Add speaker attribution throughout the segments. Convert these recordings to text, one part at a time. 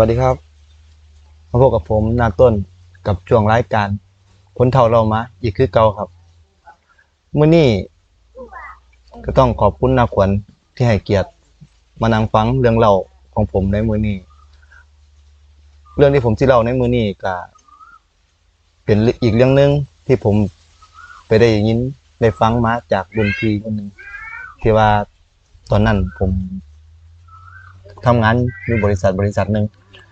Speaker 1: วัสดีครับ มาพบกับผมนาต้นกับช่วงรายการคนเท่าเรามาอีกคือเก่าครับมื้อนี้ก็ต้องขอบคุณนาขวัญที่ให้เกียรติมานั่งฟังเรื่องเล่าของผมในมือนี้ เรื่องที่ผมสิเล่าในมือนี้ก็เป็นอีกเรื่องหนึงที่ผมไปได้ยินได้ฟังมาจากรุ่นพี่คนหนึ่งที่ว่าตอนนั้นผมทำงานอยู่บริษัทบริษัทหนึ่ง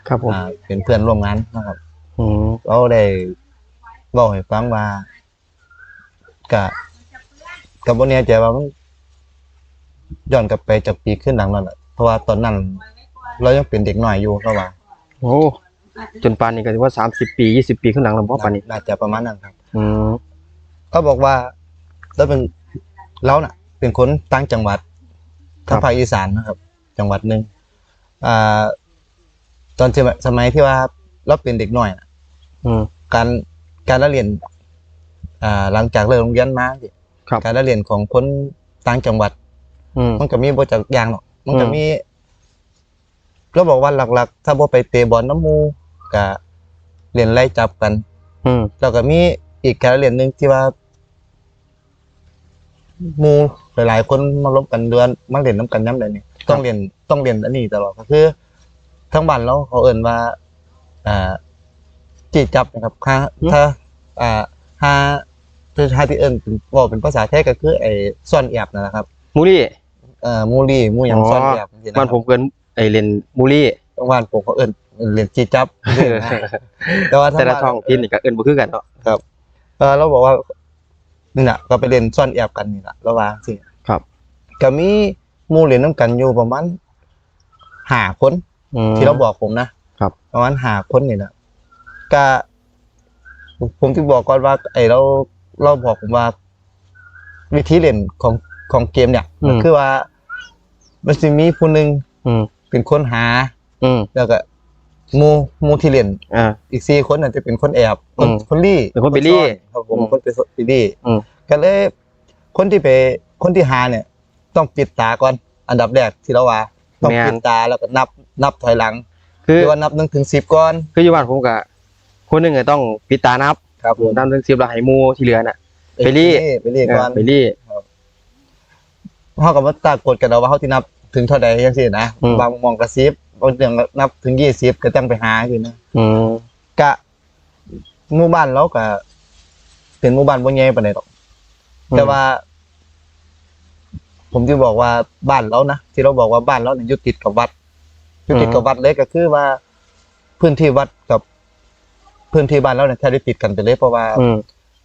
Speaker 2: ครับผม
Speaker 1: อ่าเป็นเพื่อนร่วมงานนะครับ
Speaker 2: อืม
Speaker 1: เราได้บอกให้ฟังว่ากะกับบนนี้ใจว่ามันย้อนกลับไปจากปีขึ้นหลังนั่นแหละเพราะว่าตอนนั้น เรายังเป็นเด็กหน่อยอยู่ก็ว่า
Speaker 2: โอ้จนปานนี้ก็ถือว่าสามสิบปียี่สิบปีขึ้นหลังแล้วพ่อปานนี้
Speaker 1: น่าจะประมาณนั้นครับ
Speaker 2: อืม
Speaker 1: เขาบอกว่าเราเป็นเราน่ะ เป็นคนตั้งจังหวัดทางภาคอีสานนะครับ จังหวัดหนึ่งอ่า ตอนสมัยสมัยที่ว่าเราเป็นเด็กหน่อยน่ะ
Speaker 2: อืม
Speaker 1: การการละเรียนอ่าหลังจากเลิกโรงเรียนมาสิ
Speaker 2: ครับ
Speaker 1: การละเรียนของคนต่างจังหวัด
Speaker 2: อืม
Speaker 1: มันก็มีบ่จักอย่างหรอก มันก็
Speaker 2: อืม
Speaker 1: มีก็บอกว่าหลักๆ ถ้าบ่ไปเตะบอลน้ำหมูก็เรียนไล่จับกัน
Speaker 2: อืม
Speaker 1: แล้วก็มีอีกการละเรียนหนึงที่ว่าหมู่หลายๆ คนมาลบกันเดือนมาเรียนน้ำกันย้ำเลยนี่ต้องเรียนต้องเรียนอันนี้ตลอดก็คือ ทั้งบ้านเราเขาเอ่นว่าอ่าจีจับนะครับถ้าถ้าอ่าถ้าถ้าที่เอิ้นเป็นบอกเป็นภาษาไทยก็คือไอ้ซ่อนแอบนั่นแหละครับ
Speaker 2: มูลี่
Speaker 1: เอ่อมูลี่มูหยัง
Speaker 2: อ๋อ
Speaker 1: ซ่อนแอบจังซี่นะค
Speaker 2: บ้า
Speaker 1: รั
Speaker 2: นผมเกินไอเรียนมูลี่
Speaker 1: บ้านผมเขาเอิ้นเรียนจีจับ แต่ว่าถ้า
Speaker 2: แต่ละ
Speaker 1: บ้าน
Speaker 2: ท้องถิ่นนี่ก็เอิ้นบ่คือกันเนาะ
Speaker 1: เออเราบอกว่านี่น่ะก็ไปเรียนซ่อนแอบกันนี่แหละระหว่างสิ
Speaker 2: ครับ
Speaker 1: ก็มีหมู่เรียนน้ำกันอยู่ประมาณห้าคน
Speaker 2: อืม
Speaker 1: ที่เราบอกผมนะครับ ประมาณห้าคนนี่นะก็ผมที่บอกก่อนว่า ไอเราเราบอกผมว่า วิธีเล่นของของเกมเนี่ยมันคือว่า มันจะมีผู้หนึ่ง
Speaker 2: อืม
Speaker 1: เป็นคนหา
Speaker 2: อืม
Speaker 1: แล้วก็หมูหมูที่เล่น
Speaker 2: อ่า
Speaker 1: อีกสี่คนน่ะจะเป็นคนแอบคน
Speaker 2: อืม
Speaker 1: คนลี่
Speaker 2: เป็นคนไปลี่
Speaker 1: ซ่อนครับผม
Speaker 2: อืม
Speaker 1: คนไปไปลี่
Speaker 2: อืม
Speaker 1: ก็เลยคนที่ไปคนที่หาเนี่ย ต้องปิดตาก่อนอันดับแรกที่เราว่า ต้อง
Speaker 2: แม่น
Speaker 1: ปิดตาแล้วก็นับนับถอยหลัง
Speaker 2: คือ
Speaker 1: หรือว่านับหนึ่งถึงสิบก่อน
Speaker 2: คืออยู่บ้านผมก็คนหนึงก็ต้องปิดตานับ
Speaker 1: ครับผม
Speaker 2: นับถึง10แล้วให้หมู่ที่เหลือน่ะไปลี่
Speaker 1: ไปลี่ก่อน
Speaker 2: เออไปลี่
Speaker 1: เขากับว่าตากดกันเอาว่าเขาที่นับถึงเท่าใดยังสินะ
Speaker 2: อืม
Speaker 1: บางมองกระซิบบางเรื่องก็นับถึงยี่สิบก็ต้องไปหาคือนะ
Speaker 2: อืม
Speaker 1: กะหมู่บ้านเราก็เป็นหมู่บ้านบ่ใหญ่ปานใดหรอก แต่ว่า ผมจะบอกว่าบ้านเรานะที่เราบอกว่าบ้านเราเนี่ยอยู่ติดกับวัดอยู่ติดกับวัดเลยก็คือว่า พื้นที่วัดกับ พื้นที่บ้านเราเนี่ยแทบได้ติดกันไปเลยเพราะว่า
Speaker 2: อืม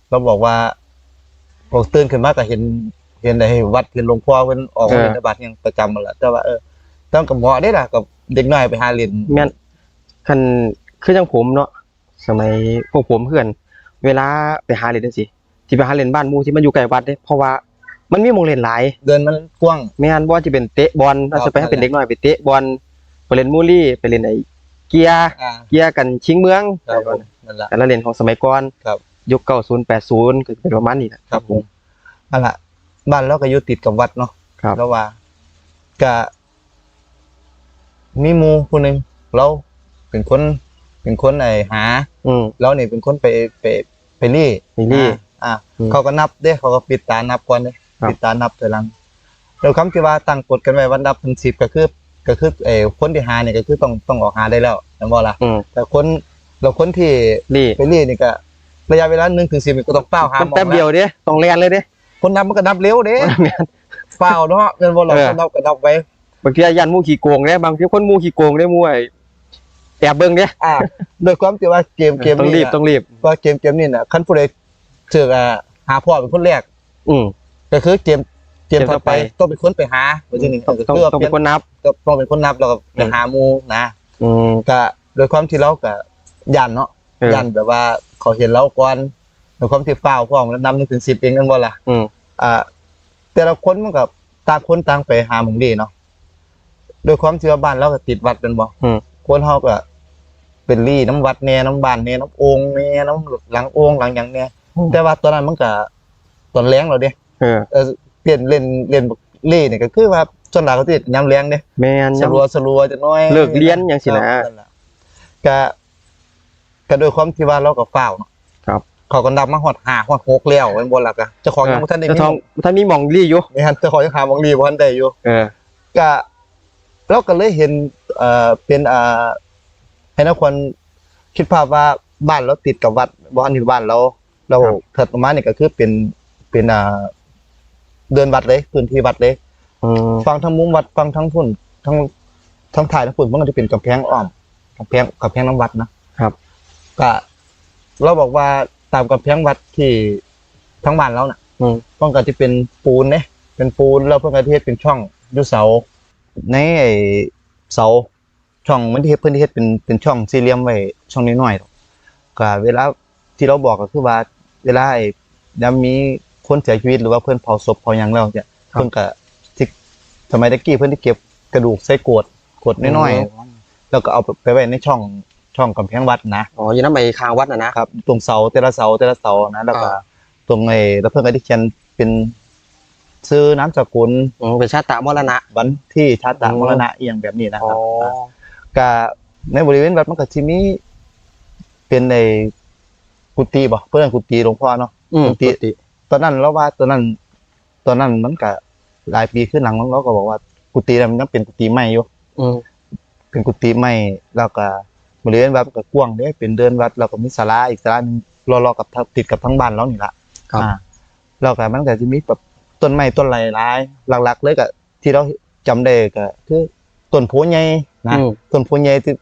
Speaker 1: เราบอกว่าผมตื่นขึ้นมาก็เห็น เห็นในวัดเห็นหลวงพ่อเพิ่นออกมา
Speaker 2: เออ
Speaker 1: บิณฑบาตยังประจำมาละแต่ว่าเออต้องกับหมอได้ล่ะกับเด็กน้อยไปหาเรียน
Speaker 2: แม่นคันคือจังผมเนาะสมัยพวกผมเพื่อน เวลาไปหาเล่นจังซี่ที่ไปหาเล่นบ้านหมู่ที่มันอยู่ใกล้วัดเด้เพราะว่า มันมีหมองเล่นหลาย
Speaker 1: เดินมันกว้าง
Speaker 2: แม่นบ่ว่าจะเป็นเตะบอล
Speaker 1: ครั
Speaker 2: เรา
Speaker 1: บ
Speaker 2: จะไปให้เป็นเด็กน้อยไปเตะบอลไปเล่นมูลี่ไปเล่นไอ้เกียร์
Speaker 1: อ่า
Speaker 2: เกียร์กันชิงเมือง
Speaker 1: ครับผมนั่นแหละ
Speaker 2: แต่ละเล่นของสมัยก่อน
Speaker 1: ครับ
Speaker 2: ยุค90 80ก็เป็นประมาณนี้แหละ
Speaker 1: ครับผม นั่นแหละบ้านเราก็อยู่ติดกับวัดเนาะ
Speaker 2: ครับ
Speaker 1: แล้วว่าก็มีหมูผู้หนึ่งเราเป็นคน เป็นคนไอ้หา
Speaker 2: อืม
Speaker 1: เราเนี่ยเป็นคนไปไปไปรี่
Speaker 2: ไปรี่
Speaker 1: อ่าอ่า
Speaker 2: อืม
Speaker 1: เขาก็นับเด้เขาก็ปิดตานับก่อนเด้
Speaker 2: ครับ
Speaker 1: ปิดตานับถอยหลังแล้วคำที่ว่าตั้งกฎกันไว้วันนับถึงสิบก็คือก็คือเออคนที่หาเนี่ยก็คือต้องต้องออกหาได้แล้วนั่นบ่ล่ะ
Speaker 2: อืม
Speaker 1: แต่คนเราคนที่
Speaker 2: ลี่
Speaker 1: ไปรี่นี่ก็ระยะเวลาหนึ่งถึงสิบก็ต้องเป้าหา
Speaker 2: เป็น
Speaker 1: หมอ
Speaker 2: แป๊บเดียวเด้ต้องเล่นเลยเด้
Speaker 1: คนนับมันก็นับเร็วเด้
Speaker 2: แม่น
Speaker 1: เปล่าเนาะเงินบ่เรา
Speaker 2: เออ
Speaker 1: ก็นับก็นับไว้
Speaker 2: บางทียันหมู่ขี้โกงเด้บางทีคนหมู่ขี้โกงเด้หมู่ไอ้แอบเบิ่งเด้
Speaker 1: อ่าโดยความที่ว่าเกมเกม
Speaker 2: ต้อง
Speaker 1: นี้
Speaker 2: รีบ
Speaker 1: น่ะ
Speaker 2: ต้องรีบ
Speaker 1: ว่าเกมเกมนี้น่ะคันผู้ใดเจออ่าหาพ่อเป็นคนแรก
Speaker 2: อืม
Speaker 1: ก็คือเกมเกม
Speaker 2: เกมต่
Speaker 1: ต่อ
Speaker 2: อ
Speaker 1: ไป
Speaker 2: ไป
Speaker 1: ต้องเป็นคนไปหาว่าจังนี้
Speaker 2: ต้อง
Speaker 1: ก็
Speaker 2: ต้อง
Speaker 1: คือว่า
Speaker 2: ต้อง
Speaker 1: เปลี่
Speaker 2: เป็
Speaker 1: ยน
Speaker 2: นคนนับ
Speaker 1: ก็ต้องเป็นคนนับแล้วก็ไปหาหมูนะ
Speaker 2: อืม
Speaker 1: ก็โดยความที่เราก็ยันเนาะ
Speaker 2: เออ
Speaker 1: ยันแบบว่าเขาเห็นเราก่อนโดยความที่ฟ้าวพร้อมแล้วนำหนึ่งถึงสิบเองกันบ่ล่ะ
Speaker 2: อืม
Speaker 1: อ่าแต่ละคนมันก็ต่างคนต่างไปหาหมองดีเนาะโดยความที่ว่าบ้านเราก็ติดวัดเป็นบ่
Speaker 2: อืม
Speaker 1: คนเฮาก็เป็นรี่น้ำวัดแน่น้ำบ้านแน่น้ำโองแน่น้ำหลังโองหลังหยังแน่แต่ว่าตอนนั้นมันก็ตอนแรงเราเด้
Speaker 2: เออ
Speaker 1: เออเปลี่ยนเล่นเล่นรี่เนี่ยก็คือว่าส่วนหลักก็ติดย้ำแรงเด้
Speaker 2: แม่น
Speaker 1: ส
Speaker 2: ยัง
Speaker 1: ลัวสลัวจะน้อย
Speaker 2: เลิกเรียนจังซี้นะ
Speaker 1: ครับแหลก็ก็โดยความที่ว่าเราก็ฝ้าวเนาะ
Speaker 2: ครับ
Speaker 1: เขาก็นับมาฮอด5ฮอด6แล้วแม่นบ่ล่ะก็เจ้าของยังบ่ทันได้
Speaker 2: เจ้า
Speaker 1: มี
Speaker 2: ทองท่านมีหมองลี่อยู่
Speaker 1: นี่ฮะเจ้าของยังหาบางรีบ่ทันได้อยู่
Speaker 2: เออ
Speaker 1: ก็เราก็เลยเห็นเอ่อเป็นอ่าให้นักคนคิดภาพว่าบ้านเราติดกับวัดบ้านที่บ้านเรา เรา
Speaker 2: ครับ
Speaker 1: เถิดออกมาเนี่ยก็คือเป็นเป็นอ่า เดินวัดเลยพื้นที่วัดเลย
Speaker 2: อืม
Speaker 1: ฟังทั้งมุมวัดฟังทั้งพุ่นทั้งทั้งถ่ายทั้งพุ่นมันก็จะเป็นกำแพงอ้อมกำแพงกำแพงน้ำวัดนะครับ ก็เราบอกว่าตามกำแพงวัดที่ทั้งบ้านเราน่ะ
Speaker 2: อืม
Speaker 1: เพิ่นก็จะเป็นปูนเนี่ยเป็นปูนแล้วเพิ่นก็ที่เฮ็ดเป็นช่องอยู่เสาในไอ้เสาช่องมันที่เฮ็ดเพิ่นที่เฮ็ดเป็นเป็นช่องสี่เหลี่ยมไว้ช่องน้อยๆหรอกก็เวลาที่เราบอกก็คือว่า เวลาไอ้ยามมี คนเสียชีวิตหรือว่าเพิ่นเผาศพเผาหยังแล้วเนี่ยเพิ่นก็ที่สมัยตะกี้เพิ่นที่เก็บกระดูกใส่โกรธโกรธน้อยๆแล้วก็เอาไปไว้ในช่องช่องกำแพงวัดนะ
Speaker 2: อ๋ออยู่น้ำไปคางวัดน่ะนะครับ
Speaker 1: ตรงเสาแต่ละเสาแต่ละเสานะแล้วก็
Speaker 2: อ่า
Speaker 1: ตรงไอ้แล้วเพิ่นก็ได้เขียนเป็นชื่อน้ำสกุล
Speaker 2: อืมเป็นชาติตามรณะ
Speaker 1: วันที่ชาติ
Speaker 2: อืม
Speaker 1: มรณะเอียงแบบนี้นะ
Speaker 2: อ๋
Speaker 1: ค
Speaker 2: อ
Speaker 1: รับก็ในบริเวณวัดมันก็สิมีเป็นในกุฏิบ่เพื่อนกุฏิหลวงพ่อเนาะ
Speaker 2: อืม
Speaker 1: ปกติ
Speaker 2: ปก ติ
Speaker 1: ตอนนั้นเราว่าตอนนั้น ตอนนั้นมันก็หลายปีขึ้นหลังเราก็บอกว่า กุฏินั้นมันยังเป็นกุฏิใหม่อยู่
Speaker 2: อืม
Speaker 1: เป็นกุฏิใหม่แล้วก็บริเวณวัดมันก็กว้างเด้เป็นเดินวัดแล้วก็มีศาลาอีกศาลาหนึงรอๆกับติดกับทั้งบ้านเรานี่ละ
Speaker 2: ครับ
Speaker 1: อ่าแล้วก็มันก็จะมีแบบต้นไม้ต้นไรหลายหลักๆ เลยก็ที่เราจำได้ก็คือต้นโพใหญ่นะ
Speaker 2: อืม
Speaker 1: ต้นโพใหญ่ที่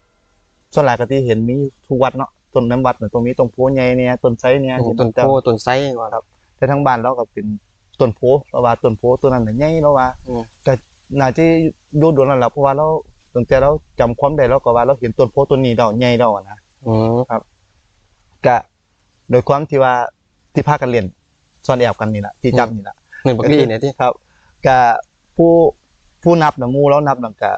Speaker 1: ส่วนหลายก็ที่เห็นมีทุกวัดเนาะต้นน้ำวัดเนี่ยตรงนี้ต้นโพใหญ่เนี่ยต้นไทรเนี่ย
Speaker 2: อืมต้นโพต้นไซก่อนครับ
Speaker 1: แต่ทั้งบ้านเราก็เป็นต้นโพเราว่าต้นโพต้นนั้นน่ะใหญ่เราว่า
Speaker 2: อืม
Speaker 1: ก็น่าจะดูดวนนั่นแหละเพราะว่าเราตั้งแต่เราจำความได้เราก็ว่าเราเห็นต้นโพต้นนี้เราใหญ่เราอะนะ
Speaker 2: อืม
Speaker 1: ก็โดยความที่ว่าที่พากันเรียนซ่อนแอบกันนี่แหละที่จำนี่แหละ
Speaker 2: เงินบักลี่เนี่ยที่
Speaker 1: ครับก็ผู้ผู้นับนะหมูแล้วนับนั่นก็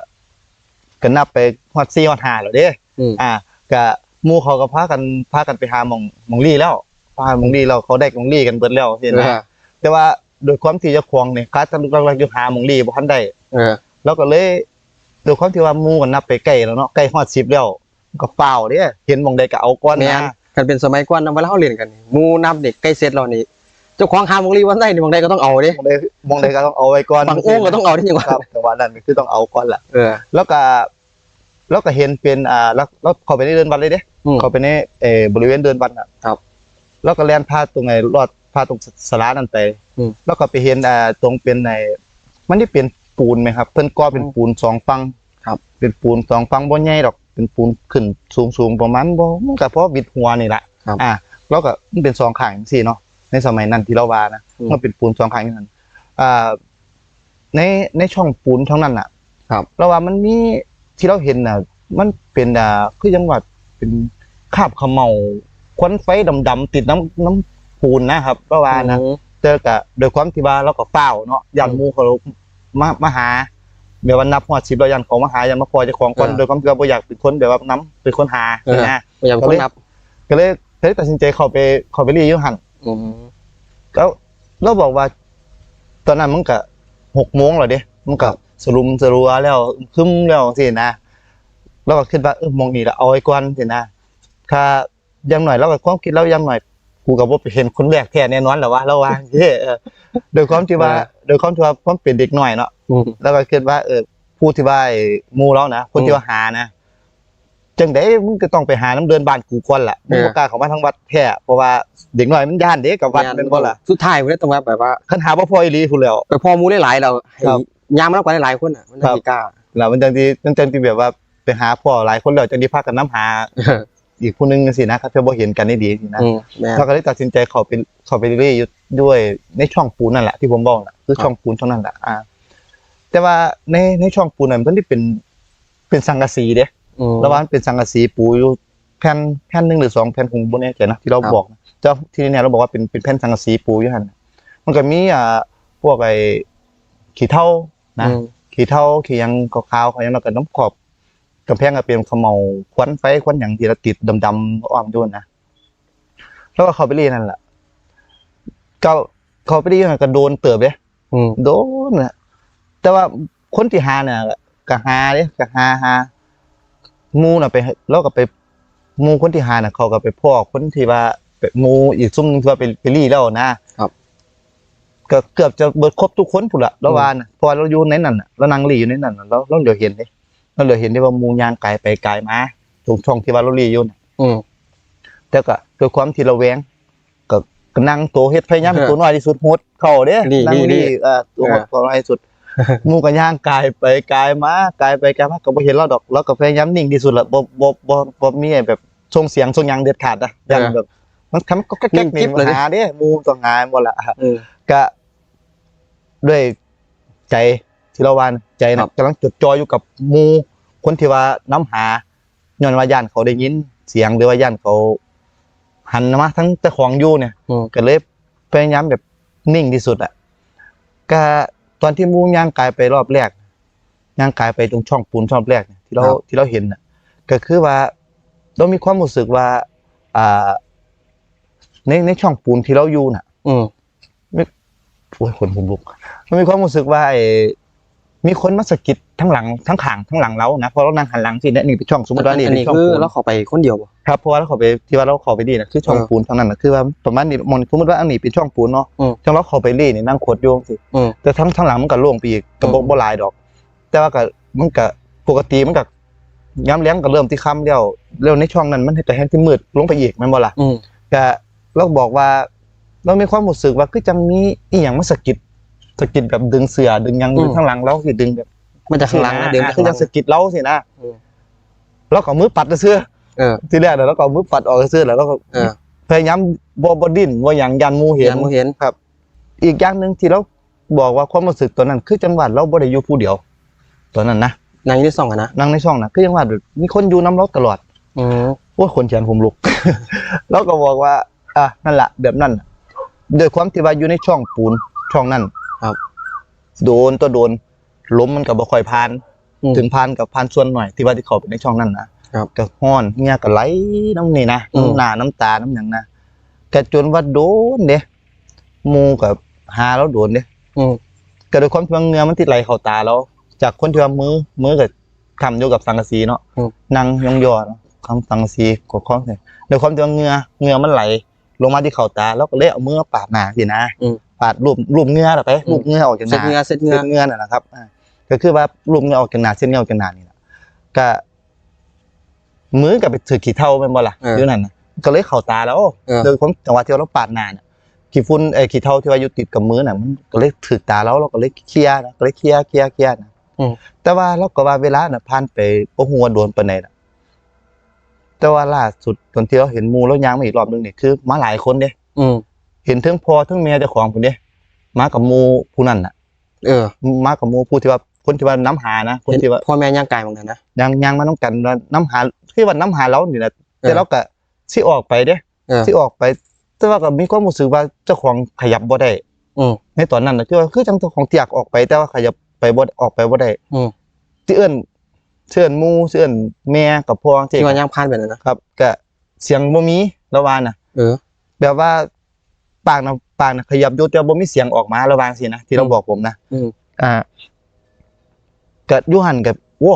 Speaker 1: ก็นับไปฮอด4ฮอด5แล้วเด้
Speaker 2: อืม
Speaker 1: อ่าก็หมู่เขาก็พากันพากันไปหาหมองหมองลี่แล้ว พาหมองลี่แล้วเขาได้หมองลี่กันเบิดแล้วเห็น
Speaker 2: เอ
Speaker 1: นะ
Speaker 2: อ
Speaker 1: แต่ว่าโดยความที่เจ้าของเนี่ยการตะลุกลักๆอยู่หาหมองลี่บ่ทันได้
Speaker 2: เออ
Speaker 1: แล้วก็เลยโดยความที่ว่าหมู่กันนับไปใกล้แล้วเนาะใกล้ฮอด10แล้วก็เฝ้าวเด้เห็นหมองใดก็เอาก่อน
Speaker 2: แม่
Speaker 1: นะ
Speaker 2: นกันเป็นสมัยก่อนนะเวลาเขาเรียนกันนี่หมูนับเด็กใกล้เสร็จแล้วนี่เจ้าของหาหมองลี่วันได้นี่หมองใดก็ต้องเอาเด้
Speaker 1: หมองใดหมองใดก็ต้องเอาไว้ก่อน
Speaker 2: บางโอ่งก็ต้องเอาที่จังหวะ
Speaker 1: ครับแต่ว่านั้นคือต้องเอาก่อนล่ะ
Speaker 2: เออ
Speaker 1: แล้วก็แล้วก็เห็นเป็นอ่าแล้วแล้วเข้าไปในเดินวัดเลยเด้
Speaker 2: อืม
Speaker 1: เข้าไปในเออบริเวณเดินวัดน่ะ
Speaker 2: ครับ
Speaker 1: แล้วก็แล่นพาดตรงไอ้รอดพาดตรงสลานั่นไป
Speaker 2: อืม
Speaker 1: แล้วก็ไปเห็นอ่าตรงเป็นไอ้มันนี่เป็นปูนไหมครับ เพิ่นก่อเป็นปูนสองฝั่ง
Speaker 2: ครับ
Speaker 1: เป็นปูนสองฝั่งบ่ใหญ่ดอก เป็นปูนขึ้นสูงสูงประมาณบ่มันก็พอบิดหัวนี่แหละ
Speaker 2: ครับ
Speaker 1: อ่าแล้วก็มันเป็นสองข้างจังซี่เนาะในสมัยนั้นที่เราว่านะ
Speaker 2: อืม
Speaker 1: มันเป็นปูนสองข้างอย่างนั้นอ่าในในช่องปูนทั้งนั้นน่ะ
Speaker 2: ครับ
Speaker 1: เราว่ามันมีที่เราเห็นน่ะ มันเป็นอ่าคือจังหวัดเป็นคราบเขมเมา ควันไฟดำๆติดน้ำน้ำปูนนะครับเราว่านะ
Speaker 2: อืม
Speaker 1: เจอกับโดยความที่ว่าเราก็เฝ้าวเนาะยันหมูเขามามาหาเดี๋ยววันนับหัวชิบเรายันของมาหายันมาพอเจะของก่อน
Speaker 2: เออ
Speaker 1: โดยความที่ว่าบ่อยากเป็นคนแบบว่าน้ำเป็นคนหา
Speaker 2: เออ
Speaker 1: นะ
Speaker 2: ไม่อยากคนนับ
Speaker 1: ก็เลยก็เลยตัดสินใจเข้าไปเข้าไปรีอยุหัน
Speaker 2: อืม
Speaker 1: ก็เราบอกว่า ตอนนั้นมันก็หกโมงแล้วเด้มันก็สรุมสรัวแล้วคึมแล้วสินะเราก็คิดว่าเออมองนี่ละเอาไว้ก่อนสินะถ้า อยังหน่อยเราก็ความคิดเราอยังหน่อยกูก็บ่ไปเห็นคนแรกแท้แน่นอนแหละว่าเราว่าเย้เออโดยความที่ว่าโดยความที่ว่าผมเป็นเด็กหน่อยเนาะ
Speaker 2: อืม
Speaker 1: แล้วก็คิดว่าเออผู้ที่ว่าไอ้หมู่เรานะคนที่ว่าหานะจังไดมึงก็ต้องไปหาน้ำเดินบ้านกูก่อนล่ะมึงบ่กล้าเข้ามาทางวัดแท้เพราะว่าเด็กน้อยมันย่านเด็กกับวัดเป็นบ่ล่ะ
Speaker 2: สุดท้ายมันได้ตรงว่าแบบว่า
Speaker 1: คันหาบ่พออีหลีพุ่นแล้ว
Speaker 2: ไปพ่อหมูหลายๆเราให้
Speaker 1: ครับ
Speaker 2: ยามมันกว่าหลายๆคนอะมัน
Speaker 1: ครับ
Speaker 2: ไม่กล้า
Speaker 1: แล้วมันจังที่มันจังที่แบบว่าไปหาพ่อหลายคนแล้วจังที่พากันนํหา อีกผู้หนึงจังซี่นะครับเพื่อบ่เห็นกันได้ดีสินะ
Speaker 2: อืมแม่
Speaker 1: เราก็เลยตัดสินใจเข้าไปเข้าไปเรื่อยๆอยู่ด้วยในช่องปูนนั่นแหละที่ผมบอกน่ะคือช่องปูนเท่านั้นแหละอ่า แต่ว่าในในช่องปูนนั้นมันที่เป็นเป็นสังกะสีเด้
Speaker 2: อืม
Speaker 1: แล้วว่ามันเป็นสังกะสีปูอยู่แผ่นแผ่นหนึ่งหรือสองแผ่นคงบนแน่ใจนะที่เรา
Speaker 2: ครับ
Speaker 1: บอกนะเจ้าที่นี่เราบอกว่าเป็นเป็นแผ่นสังกะสีปูอยู่หันมันก็มีอ่าพวกไอ้ขี้เท่านะ
Speaker 2: อืม
Speaker 1: ขี้เท่าขี้หยังขาวๆเขายังแล้วก็น้ำขอบ กำแพงก็เป็นขมเมาควันไฟควันหยังที่เราติดดำๆอ้อมด้วยนะแล้วก็เข้าไปเรียนนั่นแหละก็เข้าไปเรียนนก็โดนเติบเด้
Speaker 2: อืม
Speaker 1: โดนน่ะแต่ว่าคนที่หาเนี่ยก็หาเด้ก็หาหาหมู่น่ะไปเราก็ไปหมู่คนที่หาน่ะ เขาก็ไปพ่อคนที่ว่าไปหมู่อีกซุ่มหนึงที่ว่าไปไปรีแล้วนะครับ ก็เกือบจะเบิดครบทุกคนพุ่นละแล้วว่านะเพอเราอยู่ในนั้นน่ะเรานั่งรีอยู่ในนั้นน่ะเราเราเหลือเห็นเด้เราเหลือเห็นได้ว่าหมู่ย่างไกลไปไกลมาตรงช่องที่ว่าเรารีอยู่น่ะ
Speaker 2: อืม
Speaker 1: แต่ก็ด้วยความที่เราแวงก็ก็นั่งตัวเฮ็ดพยายาม
Speaker 2: เออ
Speaker 1: ตัวน้อยที่สุดโหดเข้าเด้
Speaker 2: นี่
Speaker 1: นั่ง
Speaker 2: นี่
Speaker 1: รีเอ่อตัว
Speaker 2: เออ
Speaker 1: ตัวน้อยที่สุดหมู่ก็ย่างกายไปกายมากายไปกายมาก็บ่เห็นเราดอกเราก็พยายามนิ่งที่สุดละบ่บ่บ่บ่มีไอ้แบบส่งเสียงส่งหยังเด็ดขาดนะอย่างแบบมันคำก็แก๊กๆ
Speaker 2: นิ่งกิ๊
Speaker 1: นี่
Speaker 2: บเลยดิ
Speaker 1: หาเด้หมู่ต้องหาบ่ละ
Speaker 2: เออ
Speaker 1: ก็ด้วยใจ ที่เราว่านะใจ
Speaker 2: ครั
Speaker 1: นะ
Speaker 2: บ
Speaker 1: กำลังจดจ่ออยู่กับหมู่คนที่ว่าน้ำหาย้อนว่าย่านเขาได้ยินเสียงหรือว่าย่านเขา หันมาทั้งเจ้าของอยู่เนี่ย
Speaker 2: อืม
Speaker 1: ก็เลยพยายามแบบนิ่งที่สุดอะก็ตอนที่หมูย่างกายไปรอบแรกย่างกายไปตรงช่องปูนช่องแรกเนี่ยที่เรา
Speaker 2: ครับ
Speaker 1: ที่เราเห็นน่ะ ก็คือว่าเรามีความรู้สึกว่า อ่า ในในช่องปูนที่เราอยู่น่ะ
Speaker 2: อืม
Speaker 1: โอ้ยคนผมลุกมันมีความรู้สึกว่าไอ้ มีคนมาสะกิดทั้งหลังทั้งขางทั้งหลังเรานะเพราะเรานั่งหันหลังสิเนี่ยนี่เป็นช่องสมมติว่านี่
Speaker 2: อัน
Speaker 1: เป็น
Speaker 2: นี้
Speaker 1: ช่อง
Speaker 2: คือ
Speaker 1: ปูน
Speaker 2: เราเข้าไปคนเดียวบ่
Speaker 1: ครับเพราะว่าเราขอไปที่ว่าเราขอไปดีนะคือช่อง
Speaker 2: เออ
Speaker 1: ปูนทางนั้นนะคือว่าประมาณนี้มันสมมติว่าอันนี้เป็นช่องปูนเนาะ
Speaker 2: อืม
Speaker 1: ช่องเราขอไปรีนี่นั่งขดโยงสิ
Speaker 2: อืม
Speaker 1: แต่ทั้งทั้งหลังมันก็โล่งไปอีกกระบอก
Speaker 2: อืม
Speaker 1: บ่หลายดอก แต่ว่าก็มันก็ปกติมันก็ย้ำเลี้ยงก็เริ่มที่ค่ำแล้วแล้วในช่องนั้นมันก็แห้งที่มืดลงไปอีกแม่นบ่ล่ะ
Speaker 2: อืม
Speaker 1: ก็เราบอกว่า เรามีความรู้สึกว่าคือจังมีอีหยังมาสะกิด สะกิดแบบดึงเสือดึงหยังดึงข้างหลังเราสิดึงแบบ
Speaker 2: มันจะข้างหลังนะเดิมจาก
Speaker 1: คือ
Speaker 2: ข้างหลั
Speaker 1: จะ
Speaker 2: ง
Speaker 1: สะกิดเราสินะ
Speaker 2: อืม
Speaker 1: เราก็เอามือปัดเสื้อ
Speaker 2: เออ
Speaker 1: ทีแรกเดี๋ยวเราก็เอามือปัดออกเสื้อแล้วเราก็
Speaker 2: เออ
Speaker 1: พยายามบ่บ่ดิ้นว่าอย่างยันหมูเห็น
Speaker 2: ยันบ่เห็น
Speaker 1: ครับอีกอย่างหนึ่งที่เราบอกว่าความรู้สึกตัวนั้น คือจังหวัดเราบ่ได้อยู่ผู้เดียวตัวนั้นนะ
Speaker 2: นางอยู่ที่สองอะนะ
Speaker 1: นั่งในช่องนะคือจังหวัดมีคนอยู่น้ำเราตลอด
Speaker 2: อืม
Speaker 1: โอ้ยคนเขียนผมลุกเราก็บอกว่า อะนั่นแหละแบบนั้นน่ะโดยความที่ว่าอยู่ในช่องปูนช่องนั้น
Speaker 2: ครับ
Speaker 1: โดนตัวโดนล้มมันก็บ่ค่อยผ่าน
Speaker 2: อืม
Speaker 1: ถึงผ่านกับผ่านส่วนหน่อยที่ว่าที่เขาไปในช่องนั้นนะครับก็ฮ้อนเงี้ยก็ไหลน้ำนี่นะ
Speaker 2: อืม
Speaker 1: น้ำหน้าน้ำตาน้ำหยังนะก็จนว่าโดนเด้หมูกับหาแล้วโดนเด้
Speaker 2: อืม
Speaker 1: ก็ด้วยความที่ว่าเหงือมันติดไหลเข้าตาเราจากคนที่ว่ามือมือกับคำอยู่กับสังกะสีเนาะ
Speaker 2: อืม
Speaker 1: นั่งยองยอเนาะคำสังกะสีกดข้องเนี่ยด้วยความที่ว่าเหงือเหงือมันไหล ลงมาที่เข้าตาแล้วก็เลยเอามือปาดหน้าสินะ
Speaker 2: อืม
Speaker 1: ปาดรูปรูปเหงือน่ะไปรูปเหงือออกจากห
Speaker 2: เซ็ต
Speaker 1: น้า
Speaker 2: เงือเซ็ตเงื
Speaker 1: เส้
Speaker 2: อน
Speaker 1: เงื่อนน่ะนะครับอ่าก็คือว่ารูปเงื่อออกจากหนาเส้นเงื่อออกจากหนานี่แหละก็มือกับไปถือขี้เท่าเป็นบ่ล่ะ
Speaker 2: เออ
Speaker 1: อยู่นั่นน่ะก็เลยเข่าตาแล้ว
Speaker 2: เออ
Speaker 1: โดยความจังหวะที่เราปาดหน้าน่ะขี้ฝุ่นไอ้ขี้เท่าที่ว่าอยู่ติดกับมือน่ะมันก็เลยถือตาแล้วเราก็เลยเคลียร์นะก็เลยเคลียร์เคลียร์เคลียร์นะ
Speaker 2: อืม
Speaker 1: แต่ว่าเราก็ว่าเวลาน่ะผ่านไปบ่ฮู้ว่าโดนปานใดน่ะแต่ว่าล่าสุดตอนที่เราเห็นหมู่แล้วยางมาอีกรอบนึงนี่คือมาหลายคนเด้
Speaker 2: อืม
Speaker 1: เห็นทั้งพ่อทั้งแม่เจ้าของพุ่นเด้มากับหมู่ผู้นั้นน่ะ
Speaker 2: เออ
Speaker 1: มากับหมู่ผู้ที่ว่าคนที่ว่าน้ำหานะคนที่ว่า
Speaker 2: พ่อแม่ย่างกายเหมือนกันนะ
Speaker 1: ยังยังมาต้องกันว่าน้ำหาคือว่าน้ำหาเรานี่นะแต่
Speaker 2: เออ
Speaker 1: เราก็สิออกไปเด้
Speaker 2: เออ
Speaker 1: สิออกไป แต่ว่าก็มีความรู้สึกว่าเจ้าของขยับบ่ได้
Speaker 2: อืม
Speaker 1: ในตอนนั้นนะคือว่าคือจังเจ้าของเตียกออกไป แต่ว่าขยับไปบ่ออกไปบ่ได้
Speaker 2: อืม
Speaker 1: ที่เอื้อนเชิญหมู่เชิญแม่กับพ่อจัง
Speaker 2: ที่
Speaker 1: ซี่
Speaker 2: ว่าย่างพานแบบนั้นนะครับ
Speaker 1: ก็เสียงบ่มีระว่าน่ะ
Speaker 2: เออ
Speaker 1: แบบว่า ปากนะปากนะขยับอยู่แต่บ่มีเสียงออกมาระวาจังซี่นะที่เรา
Speaker 2: อืม
Speaker 1: บอกผมนะ
Speaker 2: อืม
Speaker 1: อ่าก็อยูหันกับโว้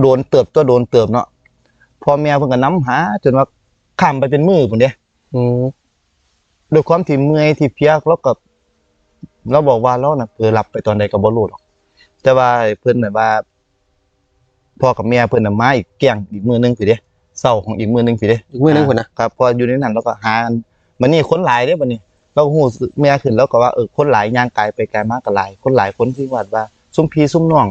Speaker 1: โดนเติบตัวโดนเติบเนาะพอแม่เพิ่นก็น้ำหา จนว่าข้ามไปเป็นมือพุ่นเด้
Speaker 2: อืม
Speaker 1: ด้วยความที่เมื่อยที่เพลียแล้วก็เราบอกว่าเราน่ะเผลอหลับไปตอนใดก็บ่รู้หรอก แต่ว่าเพิ่นน่ะว่าพ่อกับแม่เพิ่นน่ะมาอีกแกล้งอีกมือหนึงพี่เด้เศร้าของอีกมือหนึงพี่เด้
Speaker 2: อีกมือหนึงคนนะครับ
Speaker 1: พออยู่ในนั้นเราก็หากัน มันนี่คนหลายเด้บัดนี้ เราก็ฮู้สึกแม่ขึ้นแล้วก็ว่าเออคนหลายย่างกายไปไกลมากก็หลาย คนหลายคนที่ว่าว่าซุ่มพี่ซุ่มน้อง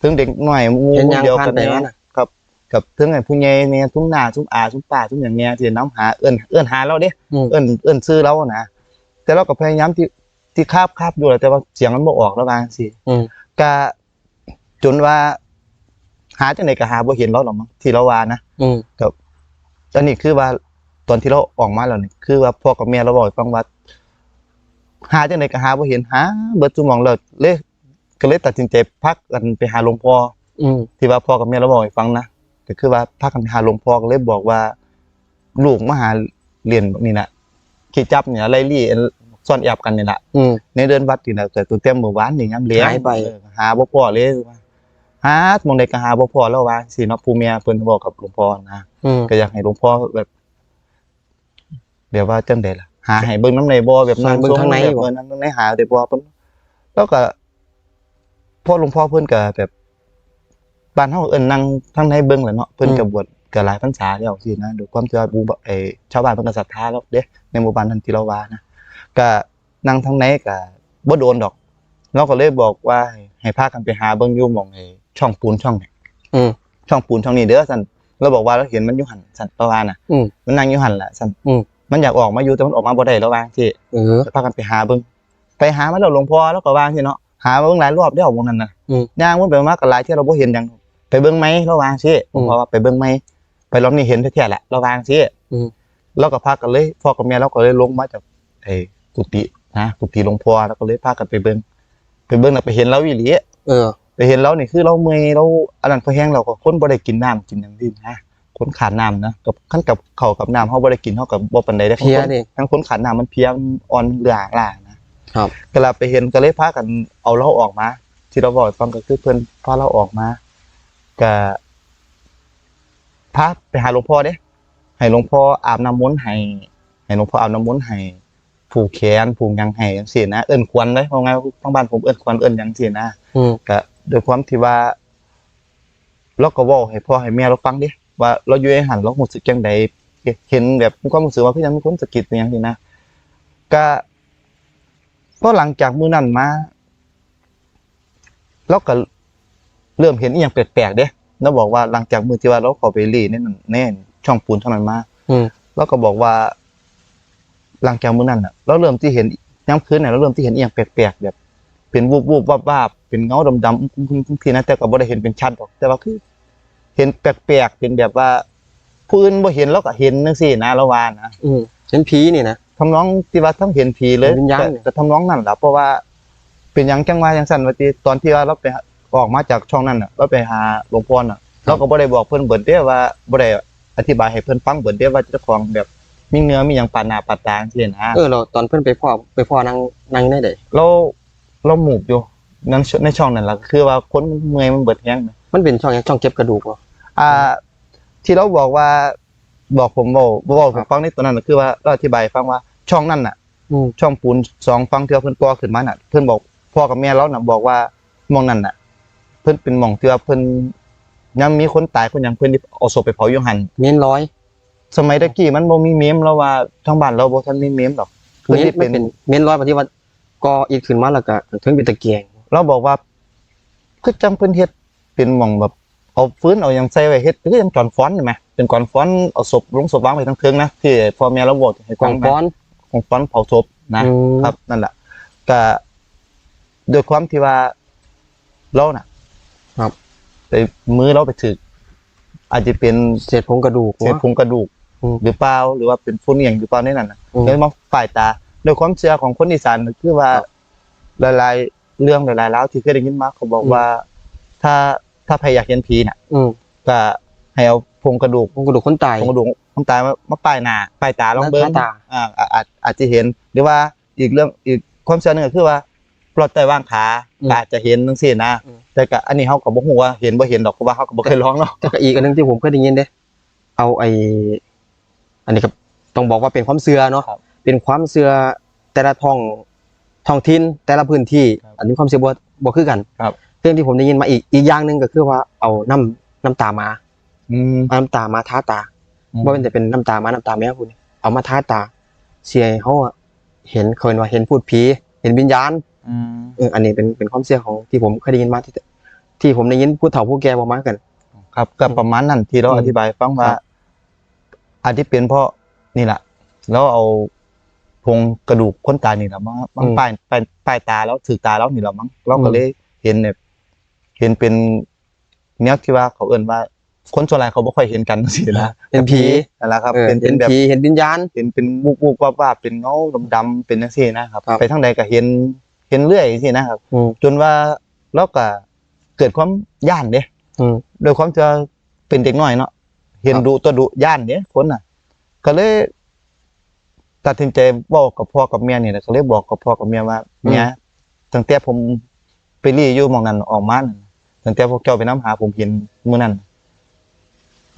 Speaker 1: ถึงเด็กน้อยหมู่
Speaker 2: เห็นย่าง
Speaker 1: เดียว
Speaker 2: พาน
Speaker 1: กัน
Speaker 2: ไป
Speaker 1: เนี่ย
Speaker 2: ว่าน่ะ
Speaker 1: ครับกับถึงไอ้ผู้ใหญ่เนี่ยซุ่มหน้าซุ่มอาซุ่มป้าซุ่มอย่างเนี้ยที่น้ำหาเอิ้นเอิ้นหาเราเด้
Speaker 2: อืม
Speaker 1: เอิ้นเอิ้นซื้อเรานะแต่เราก็พยายามที่ที่คาบคาบอยู่แหละแต่ว่าเสียงมันบ่ออกแล้วบางสิ
Speaker 2: อืม
Speaker 1: ก็จนว่า หาจังไดก็หาบ่เห็นเราหรอกมั้งที่เราว่านะ
Speaker 2: อืม
Speaker 1: อันนี้คือว่า ตอนที่เราออกมาแล้วนี่คือว่าพ่อกับแม่เราบอกให้ฟังว่าหาจังไดก็หาบ่เห็นหาเบิดจุหมองเลยเลยก็เลยตัดสินใจพักกันไปหาหลวงพ่อ
Speaker 2: อืม
Speaker 1: ที่ว่าพ่อกับแม่เราบอกให้ฟังนะก็คือว่าพักกันไปหาหลวงพ่อก็เลยบอกว่า ลูกมาหาเรียนนี่นะขี้จับเนี่ยไล่ลี่ซ่อนแอบกันนี่แหละ
Speaker 2: อืม
Speaker 1: ในเดือนวัดนี่นะแต่ตัวเต็มเมื่อวานนี่ยามเลี้ยง
Speaker 2: หายไป
Speaker 1: เออหาบ่พอเลยหาหมองใดก็หาบ่พอแล้วว่าสิเนาะผู้เมียเพิ่นบอกกับหลวงพ่อนะ
Speaker 2: อืม
Speaker 1: ก็อยากให้หลวงพ่อแบบ แบบว่าจังไดล่ะ หาให้เบิ่งน้ำในบ่แบบ
Speaker 2: ซอยเบิ่งข้างใน
Speaker 1: แบบ
Speaker 2: บ่
Speaker 1: เบิ่งน้ำในหาได้บ่เพิ่นแล้วก็พ่อหลวงพ่อเพิ่นก็แบบบ้านเฮาเอิ้นนั่งทางในเบิ่งแหละเนาะเพิ่นก็บวชก็หลายพรรษาแล้วสินะด้วยความที่ว่าบูบไอ้ชาวบ้านเพิ่นก็ศรัทธาแล้วเด้ในหมู่บ้านทันที่เราว่านะก็นั่งทางในก็บ่โดนดอกเราก็เลยบอกว่าให้ให้พากันไปหาเบิ่งอยู่หม่องไอ้ช่องปูนช่องนี้
Speaker 2: อืม
Speaker 1: ช่องปูนช่องนี้เด้อสั่นเราบอกว่าเราเห็นมันอยู่หันสั่นประมาณน่ะ
Speaker 2: อืม
Speaker 1: มันนั่งอยู่หันแหละสั่น
Speaker 2: อื ม
Speaker 1: มันอยากออกมาอยู่แต่มันออกมาบ่ได้แล้ววางที่
Speaker 2: เออ
Speaker 1: พากันไปหาเบิ่งไปหามาแล้วหลวงพ่อแล้วก็วางที่เนาะหามาเบิ่งหลายรอบแล้ววงนั้นน่ะ
Speaker 2: อืม
Speaker 1: ย่างมันไปมาก็หลายที่เราบ่เห็นหยังไปเบิ่งไหมระวางสิหลวงพ่อว่าไปเบิ่งไหมไปรอบนี้เห็นแท้ๆแหละระวางสิ
Speaker 2: อืม
Speaker 1: แล้วก็พากันเลยพ่อกับแม่เราก็เลยลงมาจากไอ้กุฏินะกุฏิหลวงพ่อแล้วก็เลยพากันไปเบิ่งไปเบิ่งแล้วไปเห็นเราอีหลี
Speaker 2: เออ
Speaker 1: ไปเห็นเรานี่คือเราเมื่อยเราอันนั้นพอแห้งเราก็คนบ่ได้กินน้ำกินหยังดีนะ คนขาดน้ำนะกับขั้นกับเขาวกับน้ำเฮาบ่ได้กินเฮากับบ่ปานใดได้
Speaker 2: เพลียนี่
Speaker 1: ทั้งคนขาดน้ำมันเพลียมันอ่อนเรือล่านะครับก็ลาไปเห็นก็เลยพากันเอาเราออกมา ที่เราบอกให้ฟังก็คือเพิ่นพาเราออกมาก็พาไปหาหลวงพ่อเด้ให้หลวงพ่ออาบน้ำมนต์ให้ให้หลวงพ่ออาบน้ำมนต์ให้ผูกแขนผูกหยังให้จังซี่นะเอิ้นควรเด้เพราะไงทางบ้านผมเอิ้นควรเอิ้นหยังซี่นะ
Speaker 2: อืม
Speaker 1: ก็ด้วยความที่ว่าเราก็เว้าให้พ่อให้แม่เราฟังดิ ว่าเราอยู่ในหันเรารู้สึกจังใดเห็นแบบมีความรู้สึกว่าคือยังมีคนสะกิดอหย่างนี้นะก็ก็หลังจากมื้อนั้นมาเราก็เริ่มเห็นอีหยังแปลกๆเด้เราบอกว่าหลังจากมื้อที่ว่าเราเข้าไปรีในนั้นแน่นช่องปูนเท่านั้นมา
Speaker 2: อืม
Speaker 1: เราก็บอกว่า หลังจากมื้อนั้นน่ะ เราเริ่มที่เห็นย้ำคืนน่ะเราเริ่มที่เห็นอีหยังแปลกๆแบบ เป็นวูบวูบวาบวาบเป็นเงาดำดำคุ้มๆทีนะแต่ก็บ่ได้เห็นเป็นชัดหรอก แต่ว่าคือ เห็นแปลกๆเป็นแบบว่า ผู้อื่นบ่เห็นเราก็เห็นจังซี่นะเราว่านะ
Speaker 2: อืมเห็นผีนี่นะ
Speaker 1: ทำน้องที่ว่าทั้งเห็นผีเลย
Speaker 2: เห็นวิญญาณ
Speaker 1: แต่แต่ทำน้องนั่นล่ะเพราะว่าเป็นหยังจังว่าจังซั่นว่าติตอนที่ว่าเราไปหาออกมาจากช่องนั้นน่ะเราไปหาหลวงพ่อน่ะเราก็บ่ได้บอกเพิ่นเบิดเด้ว่าบ่ได้อธิบายให้เพิ่นฟังเบิดเด้ว่าเจ้าของแบบมีเนื้อมีหยังปานหน้าปานตาจังซี่นะ
Speaker 2: เออเราตอนเพิ่นไปพ่อไปพ่อนั่งนั่งได้ได
Speaker 1: เราเราหมูกอยู่นั่นในช่องนั่นแหละคือว่าคนมันเมื่อยมันเบิดแห้งนะ
Speaker 2: มันเป็นช่องหยังช่องเก็บกระดูกบ่
Speaker 1: อ่า ที่เราบอกว่าบอกผมบอกบอกผมฟังในตัวนั้นน่ะคือว่าเราอธิบายให้ฟังว่าช่องนั่นน่ะ
Speaker 2: อืม
Speaker 1: ช่องปูนสองฟังเทือเพิ่นก่อขึ้นมาน่ะ เพิ่นบอกพ่อกับแม่เราน่ะบอกว่าหมองนั่นน่ะ เพิ่นเป็นหมองเทือเพิ่นยังมีคนตายคนหยังเพิ่นที่เอาศพไปเผาอยู่หั่น
Speaker 2: เมนร้อย
Speaker 1: สมัยตะกี้มันบ่มีเมมแล้วว่าทางบ้านเราบ่ทันมีเมมดอก
Speaker 2: เมนมันเป็นเมนร้อยปฏิวัติก่ออีกขึ้นมาแล้วก็ถึงเป็นตะเกียง
Speaker 1: เราบอกว่าคือจังเพิ่นเฮ็ด เป็นหม่องแบบเอาฟื้นเอาหยังใส่ไว้เฮ็ดคือจังก่อนฟ้อนใช่ไหมเป็นก่อนฟ้อนเอาศพลงศพวางไว้ทั้งเทิงนะที่พ่อแม่เราบอกให้
Speaker 2: กอง
Speaker 1: ฟั
Speaker 2: ฟ้อน
Speaker 1: ของฟ้อนเผาศพนะ
Speaker 2: อืม
Speaker 1: ครับนั่นแหละก็ด้วยความที่ว่าเราน่ะ
Speaker 2: ครับ
Speaker 1: ไปมือเราไปถึก อาจจะเป็น
Speaker 2: เศษผงกระดูก
Speaker 1: เศษ
Speaker 2: วะ
Speaker 1: พุงกระดูก
Speaker 2: อืม
Speaker 1: หรือเปล่าหรือว่าเป็นฝุ่นอหย่างหรือเปล่าในนั้นน่ะ
Speaker 2: อืม
Speaker 1: เลยมาฝ่ายตาโดยความเชื่อของคนอีสานคือว่า
Speaker 2: ครับ
Speaker 1: หลายๆเรื่องหลายๆแล้วที่เคยได้ยินมาเขาบอก
Speaker 2: อืม
Speaker 1: ว่า ถ้า ถ้าใครอยากเห็นผีน่ะ
Speaker 2: อืม
Speaker 1: ก็ให้เอาโครงกระดูก
Speaker 2: ผงกระดูกคนตาย
Speaker 1: โครงกระดูกคนตายมามาป้ายหน้าป้ายตาลองเบิ้ง
Speaker 2: ป้ายตา
Speaker 1: อ่าอาจอาจจะเห็น หรือว่าอีกเรื่องอีกความเชื่อหนึงก็คือว่าปลอดใต้ว่างขาก็อาจจะเห็นจังซี่นะ
Speaker 2: อืม
Speaker 1: แต่ก็อันนี้เฮาก็บ่ฮู้ว่าเห็นบ่เห็นดอกเพราะว่าเฮาก็บ่เคยลองเนาะ
Speaker 2: แต่ก็อีกอันหนึงที่ผมเคยได้ยินเด้ เอาไออันนี้ก็ต้องบอกว่าเป็นความเชื่อเนาะ
Speaker 1: ครับ
Speaker 2: เป็นความเชื่อแต่ละท้องท้องถิ่นแต่ละพื้นที่
Speaker 1: ครับ
Speaker 2: อันนี้ความเชื่อบ่บ่คือกัน
Speaker 1: ครับ
Speaker 2: เรื่องที่ผมได้ยินมาอีกอีกอย่างหนึงก็คือว่าเอาน้ำน้ำตามา
Speaker 1: อืม
Speaker 2: เอาน้ำตามาทาตาว่าเป็นแต่เป็นน้ำตามาน้ำตาแม่คุณเอามาทาตา เสียให้เขาอะเห็นเคยว่าเห็นพูดผีเห็นวิญญาณ
Speaker 1: อืม
Speaker 2: เอออันนี้เป็นเป็นความเชื่อของที่ผมเคยได้ยินมาที่ที่ผมได้ยินผู้เฒ่าผู้แก่บอกมากัน
Speaker 1: ครับก็ประมาณนั้นที่เรา
Speaker 2: อืม
Speaker 1: อธิบายให้ฟังว่า
Speaker 2: ครับ
Speaker 1: อาจจะเป็นเพราะนี่แหละแล้วเอาพงกระดูกคนตายนี่แหละมั้งมั้งป้ายป้ายป้ายตาแล้วถือตาแล้วนี่แหละมั้งเราก็เลยเห็นแบบ เห็นเป็นเนี้ยที่ว่าเขาเอิ้นว่า คนส่วนใหญ่เขาไม่ค่อยเห็นกันสินะ
Speaker 2: เห็นผี
Speaker 1: นั่นแหละครับ
Speaker 2: เออ
Speaker 1: เป็นเป็
Speaker 2: เห็
Speaker 1: น
Speaker 2: น
Speaker 1: แบบ
Speaker 2: ผีเห็นวิญญาณ
Speaker 1: เป็นเป็นวูบวูบวาบวาบเป็นเงาดำๆเป็นจังซี่นะครับ
Speaker 2: ครับ
Speaker 1: ไปทางใดก็เห็นเห็นเรื่อยสินะครับ
Speaker 2: อืม
Speaker 1: จนว่าเราก็เกิดความย่านเด้
Speaker 2: อืม
Speaker 1: โดยความจะเป็นเด็กน้อยเนาะเห็น
Speaker 2: ครับ
Speaker 1: ดูตัวดุย่านเนี่ยคนน่ะ ก็เลยตัดสินใจบอกกับพ่อกับเมียนี่แหละก็เลยบอกกับพ่อกับเมียว่าเมียตั้งแต่ผมไปรีอยู่หมองนั้นออกมานั่น ตั้งแต่พวกเจ้าไปน้ำหาผมเห็นมื้อนั้น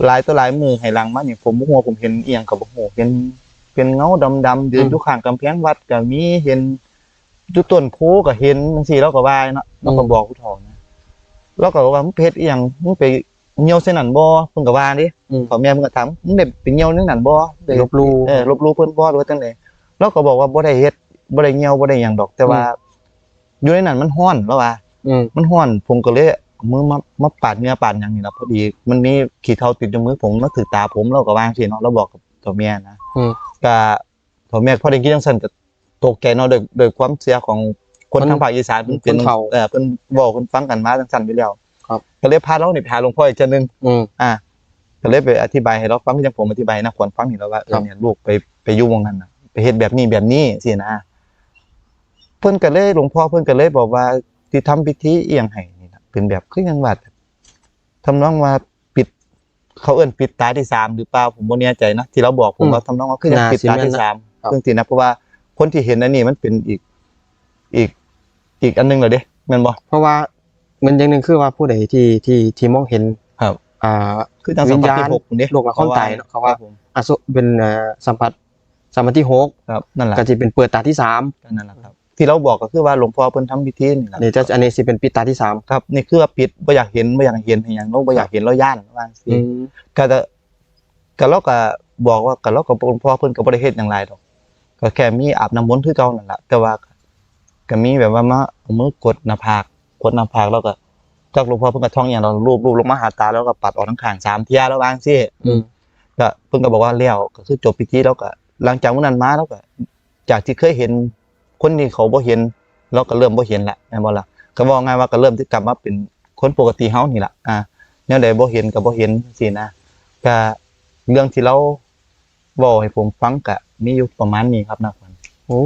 Speaker 1: หลายตัวหลายมือให้หลังมานี่ผมบ่ฮู้ว่าผมเห็นเอียงกับบ่ฮู้เห็นเป็นเงาดำๆยืนอยู่ข้างกำแพงวัดก็มีเห็นอยู่ต้นโพก็เห็นจังซี่เราก็ว่าเนาะเราก็บอกผู้เฒ่านะเราก็ว่ามึงไปเฮ็ดอีหยังมึงไปเหี่ยวใส่นั่นบ่เพิ่นก็ว่าเดิ
Speaker 2: อืม
Speaker 1: พ่อแม่เพิ่นก็ถามมึงได้ไปเหี่ยวในนั่นบ่ได้
Speaker 2: ลบหลู่
Speaker 1: เออลบหลู่เพิ่นบ่หรือว่าจังไดเราก็บอกว่าบ่ได้เฮ็ดบ่ได้เหี่ยวบ่ได้หยังดอก แต่ว่า อยู่ในนั้นมันร้อนแล้วว่า
Speaker 2: อืม
Speaker 1: มันร้อนผมก็เลยเอา มือมามาปาดเหงื่อปาดหยังนี่ล่ะพอดีมันมีขี้เถ้าติดอยู่มือผมมาถือตาผมเราก็วางสิเนาะเราบอกกับตัวเมียนะ
Speaker 2: อืม
Speaker 1: ก็ตัวเมียพอได้กินจังซั่นก็ตกใจเนาะโดยโดยความเสียของคน
Speaker 2: คน
Speaker 1: ทางภาคอีสานเพิ่นเป็น
Speaker 2: คนเฒ่า
Speaker 1: เออเพิ่นบอกเพิ่นฟังกันมาจังซั่นไปแล้ว
Speaker 2: ครับ
Speaker 1: ก็เลยพาเรานี่ไปหาหลวงพ่ออีกเทื่อนึง
Speaker 2: อืม
Speaker 1: อ่าก็เลยไปอธิบายให้เราฟังที่จังผมอธิบายนะควรฟังนี่แล้วว่าเอ
Speaker 2: ครั
Speaker 1: อบ เนี่ยลูกไปไปอยู่วงนั้นน่ะไปเฮ็ดแบบนี้แบบนี้สินะ เพิ่นก็เลยหลวงพ่อเพิ่นก็เลยบอกว่าที่ทำพิธีเอียงให้นี่นะ เป็นแบบคือยังว่าทำนองว่าปิด เขาเอิ้นปิดตาที่สามหรือเปล่าผมบ่แน่ใจนะที่เราบอกผม
Speaker 2: อืม
Speaker 1: ว่าทำนองว่าคือยัง
Speaker 2: น่า
Speaker 1: ปิดตา
Speaker 2: สิแม่น
Speaker 1: ที่
Speaker 2: นะ
Speaker 1: สาม
Speaker 2: ครับ
Speaker 1: เรื่องที่นะเพราะว่าคนที่เห็นอันนี้มันเป็นอีกอีกอีกอันหนึงเลยเด้แม่นบ่
Speaker 2: เพราะว่ามันอย่างหนึ่งคือว่าผู้ใดที่ที่ที่มองเห็น
Speaker 1: ครับ
Speaker 2: อ่า
Speaker 1: คือทางสัมผัสที่
Speaker 2: วิญญาณ
Speaker 1: หกนี่
Speaker 2: โลกละความตายเนอะเขาว่า
Speaker 1: ครับผม
Speaker 2: อาสุเป็นอ่าสัมผัสสัมผัสที่หก
Speaker 1: ครับนั่นแหละ
Speaker 2: ก็จะเป็นเปิดตาที่สาม
Speaker 1: ก็นั่นแหละครับ ที่เราบอกก็คือว่าหลวงพ่อเพิ่นทำพิธีนี่แหละ
Speaker 2: อันนี้จะอันนี้สิเป็นปิดตาที่สาม
Speaker 1: ครับนี่คือว่าปิดบ่อยากเห็นบ่อยากเห็นให้หยังเราบ่อยากเห็นเราย่านว่าสิ
Speaker 2: อืม
Speaker 1: ก็จะก็เราก็บอกว่าก็เราก็หลวงพ่อเพิ่นก็บ่ได้เฮ็ดหยังหลายดอก ก็แค่มีอาบน้ำมนต์คือเก่านั่นแหละแต่ว่าก็มีแบบว่ามาเอามือกดหน้าผากกดหน้าผากแล้วก็จากหลวงพ่อเพิ่นก็ท่องอย่างเรารูปรูปลงมาหาตาแล้วก็ปัดออกทั้งข้างสามเที่ยแล้ววางสิ
Speaker 2: อืม
Speaker 1: ก็เพิ่นก็บอกว่าแล้วก็คือจบพิธีแล้วก็หลังจากวันนั้นมาแล้วก็จากที่เคยเห็น คนที่เขาบ่เห็นเราก็เริ่มบ่เห็นละแม่นบ่ล่ะก็บอกง่ายว่าก็เริ่มที่กลับมาเป็นคนปกติเฮานี่ล่ะอ่าแนวใดบ่เห็นก็บ่เห็นสินะก็เรื่องที่เราเว้าให้ผมฟังก็มีอยู่ประมาณนี้ครับนะครั
Speaker 2: โอ้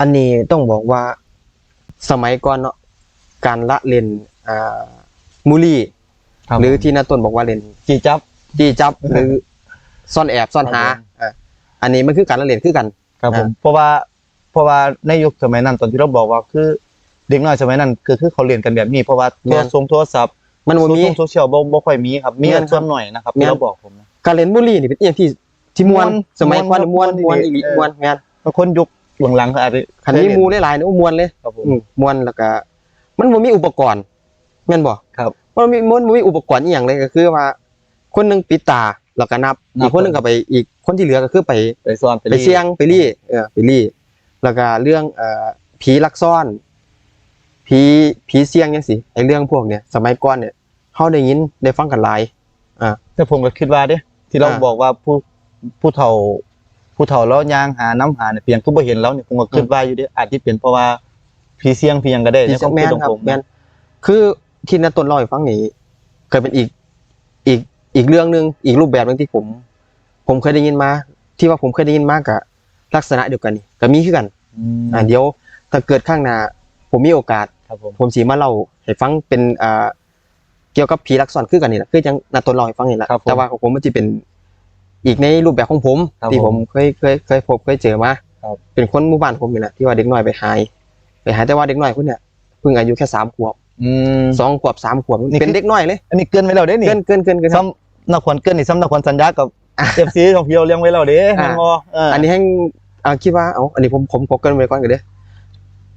Speaker 2: อันนี้ต้องบอกว่าสมัยก่อนเนาะการละเล่นอ่ามูลี่หรือที่นาต้นบอกว่าเล่น
Speaker 1: จีจับ
Speaker 2: จี้จับหรือซ่อนแอบซ่อนหา
Speaker 1: ครับผม
Speaker 2: อะอันนี้มันคือการละเล่นคือกัน
Speaker 1: ครับผม
Speaker 2: อ่า
Speaker 1: เพราะว่า เพราะว่าในยุคสมัยนั้นตอนที่เราบอกว่าคือเด็กน้อยสมัยนั้นคือคือเขาเรียนกันแบบนี้เพราะว่าโทรศัพท์โทรศัพท์
Speaker 2: มันบ่มี
Speaker 1: โซเชียลบ่บ่ค่อยมีครับมี
Speaker 2: แม่
Speaker 1: กัน
Speaker 2: นครับ
Speaker 1: ส่วนหน่อยนะครับ
Speaker 2: แม่
Speaker 1: ที่
Speaker 2: น
Speaker 1: เราบอกผมนะ
Speaker 2: การเล่นมูลี่นี่เป็นอย่างที่ที่มวน
Speaker 1: ม่วน
Speaker 2: สมัยก่อนนี่มวน
Speaker 1: ม่
Speaker 2: ม
Speaker 1: ว
Speaker 2: วนน
Speaker 1: อี
Speaker 2: อี
Speaker 1: หลี
Speaker 2: หลีมวนแม่น
Speaker 1: บางคนยุคหลังๆเขาอาจจะ
Speaker 2: คันนี้มูหลายๆนี่โอ้มวนเลย
Speaker 1: ครับผม
Speaker 2: อืมมวนแล้วก็มันบ่มีอุปกรณ์แม่นบ่
Speaker 1: ครับ
Speaker 2: มันมีมันบ่มีอุปกรณ์อีหยังเลยก็คือว่า คนหนึงปิดตาแล้วก็นับ
Speaker 1: นับ
Speaker 2: อีกคนหนึงก็ไปอีกคนที่เหลือก็คือไป
Speaker 1: ไปซ่อนไป
Speaker 2: ไป
Speaker 1: รี
Speaker 2: เสี่ยงไปรี่เออไปรี่ แล้วก็เรื่องเอ่อผีลักซ่อนผีผีเสี่ยงจังซี่ไอ้เรื่องพวกเนี้ยสมัยก่อนเนี่ยเฮาได้ยินได้ฟังกันหลาย
Speaker 1: แต่ผมก็คิดว่าเด้ที่เรา
Speaker 2: อ่า
Speaker 1: บอกว่าผู้ผู้เฒ่าผู้เฒ่าแล้วย่างหาน้ำหาเนี่ยเพียงคือบ่เห็นแล้วเนี่ยผมก็คิดว่าอยู่เด้อาจจะเป็นเพราะว่าผีเสียงผีหยังก็ได้
Speaker 2: ผี
Speaker 1: ในค
Speaker 2: เสี่
Speaker 1: วายม
Speaker 2: งแม่
Speaker 1: คิด
Speaker 2: น
Speaker 1: ของ
Speaker 2: ครับ
Speaker 1: ผม
Speaker 2: แม่นคือที่นาต้นเล่าให้ฟังนี่เคยเป็นอีกอีกอีกเรื่องหนึงอีกรูปแบบหนึงที่ผม ผมเคยได้ยินมา ที่ว่าผมเคยได้ยินมากกับ ลักษณะเดียวกันนี่ก็มีคือกัน
Speaker 1: อืม
Speaker 2: อ่าเดี๋ยวถ้าเกิดข้างหน้าผมมีโอกาส
Speaker 1: ครับผม
Speaker 2: ผมสีมาเล่าให้ฟังเป็นอ่าเกี่ยวกับผีลักษอนคือกันนี่แหละคือจังนาตนเล่าให้ฟังนี่แหละ
Speaker 1: ครับผม
Speaker 2: แต่ว่าของผมมันจะเป็นอีกในรูปแบบของผม
Speaker 1: ครับ
Speaker 2: ที่
Speaker 1: ผ
Speaker 2: ผมมเคยเคยเคยพบเคยเจอมา
Speaker 1: ครับ
Speaker 2: เป็นคนหมู่บ้านผมนี่แหละที่ว่าเด็กน้อยไปหายไปหายแต่ว่าเด็กน้อยคนเนี้ยเพิ่งอายุแค่สามขวบ
Speaker 1: อืม
Speaker 2: สองขวบสามขวบ
Speaker 1: นี่คือ
Speaker 2: เป็นเด็กน้อยเลย
Speaker 1: อันนี้เกินไปแล้วเด้นี่
Speaker 2: เกินเกินเกินเกินครับ
Speaker 1: ซ้ำนักขวัญเกินนี่ซ้ำนักขวัญสัญญากับเอฟซีของพี่เราเลี้ยงไว้แล้วเด้
Speaker 2: อ่า
Speaker 1: แม่นบ่เออ
Speaker 2: อันนี้ให้ อ่าคิดว่าเอาอันนี้ผมผมขอเกรินไว้ก่อนกันเด้อ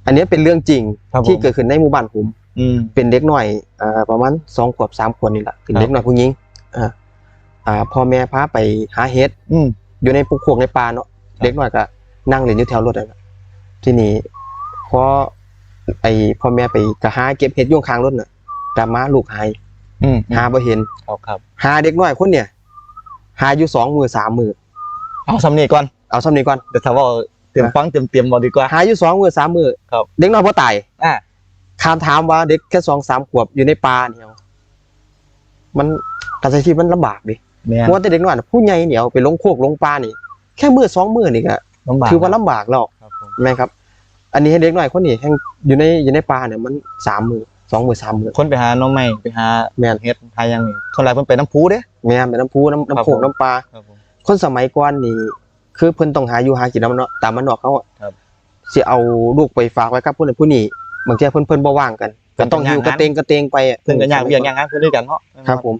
Speaker 2: อันนี้เป็นเรื่องจริง
Speaker 1: ครับผม
Speaker 2: ที่เกิดขึ้นในหมู่บ้านผม
Speaker 1: อืม
Speaker 2: เป็นเด็กหน่อยอ่าประมาณสองขวบสามขวบนี่แหละเป็น
Speaker 1: ครับ
Speaker 2: เด็กหน่อยผู้หญิงอ่าอ่าพ่อแม่พาไปหาเห็ด
Speaker 1: อืม
Speaker 2: อยู่ในปุกโขกในป่าเนาะ
Speaker 1: ครับ
Speaker 2: เด็กหน่อยก็นั่งเล่นอยู่แถวรถนั่นแหละที่นี่พอไอพ่อแม่ไปก็หาเก็บเห็ดอยุ่ข้างรถน่ะกลับมาลูกหาย
Speaker 1: อืม
Speaker 2: หาบ่เห็น
Speaker 1: ครับครับ
Speaker 2: หาเด็กน้อยคนเนี่ย หาอยู่สองมือสามมือ
Speaker 1: เอาสำนีก่อน
Speaker 2: เอาซ้ำนี้ก่อน
Speaker 1: เดี๋ยวถ้าว่าเตรียมฟังเตรียมเตรียมบ่ดีกว่า
Speaker 2: หาอยู่สองมือสามมือ
Speaker 1: ครับ
Speaker 2: เด็กน้อยพอตาย
Speaker 1: อ่า
Speaker 2: คามถามว่าเด็กแค่สองสามขวบอยู่ในป่าเนี่ยมันการใช้ชีวิตมันลำบากดิ
Speaker 1: แม่
Speaker 2: เพราะว่าแต่เด็กน้อยน่ะผู้ใหญ่เนี่ยเอาไปลงโคกลงป่านี่ แค่มือสองมือนี่ก็
Speaker 1: ลำบาก
Speaker 2: ถือว่าลำบากแล้ว
Speaker 1: ครับผม
Speaker 2: ใช่ไหมครับ อันนี้ให้เด็กน้อยคนนี้แห่งอยู่ในอยู่ในป่าเนี่ยมันสามมือสองมือสามมือ
Speaker 1: คนไปหาหน้องใหม่ไปหา
Speaker 2: แม่น
Speaker 1: เฮ็ดหาหยังนี่ส่วนหลายเพิ่นไปน้ำพูเด้
Speaker 2: แม่นเป็นน้ำพุน้ำ
Speaker 1: ครับ
Speaker 2: น้ำโข
Speaker 1: ผ
Speaker 2: ง
Speaker 1: ม
Speaker 2: น้ำปลา
Speaker 1: ครับผม
Speaker 2: คนสมัยก่อนนี่ คือเพิ่นต้องหาอยู่หากินน้ำเนาะตามมันนอกเขาอะ
Speaker 1: ครับ
Speaker 2: สิเอาลูกไปฝากไว้กับผู้นั้นผู้นี้บางทีเพิ่นเพิ่นบ่ว่างกันก็ต้องอยู่กระเตงกระเตงไปอะ
Speaker 1: เพิ่นก็ยากเวียกยากงานเพิ่นด้วยกันเนาะ
Speaker 2: ครับ ผม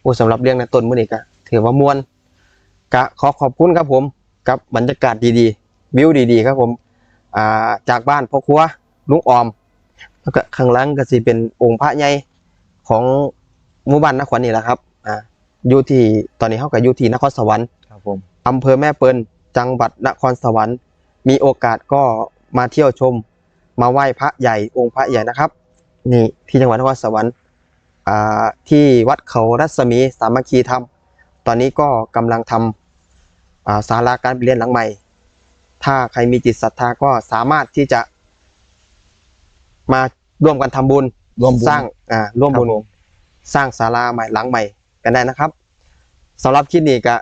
Speaker 2: โอ้สำหรับเรื่องนาต้นมื้อนี้ก็ถือว่ามวนกะขอขอบคุณครับผม กับบรรยากาศดีๆวิวดีๆ ครับ ผมอ่าจากบ้านพ่อครัวลุงออม แล้วก็ข้างหล่างก็สิเป็นองค์พระใหญ่ของหมู่บ้านนครนี่แหละครับ อ่าอยู่ที่ตอนนี้เฮาก็อยู่ที่นครสวรรค์
Speaker 1: ครับผม
Speaker 2: อำเภอแม่เปิลจังหวัดนครสวรรค์ มีโอกาสก็มาเที่ยวชม มาไหว้พระใหญ่องค์พระใหญ่นะครับ นี่ที่จังหวัดนครสวรรค์อ่าที่วัดเขารัศมีสามัคคีธรรม ตอนนี้ก็กำลังทำอ่าศาลาการเรียนหลังใหม่ ถ้าใครมีจิตศรัทธาก็สามารถที่จะมาร่วมกันทำบุญ
Speaker 1: รวมบุญ
Speaker 2: สร้างอ่าร่วมบุญ
Speaker 1: ครับผม
Speaker 2: สร้างศาลาใหม่หลังใหม่กันได้นะครับสำหรับคลิปนี้ก็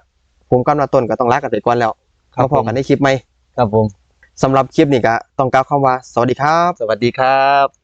Speaker 2: ผมกำลังต้นก็ต้องลากันไปก่อนแล้ว
Speaker 1: ครับ
Speaker 2: มาพอกันในคลิปไหม
Speaker 1: ครับผม
Speaker 2: สำหรับคลิปนี้ก็ต้องกล่าวคำว่าสวัสดีครับ
Speaker 1: สวัสดีครับ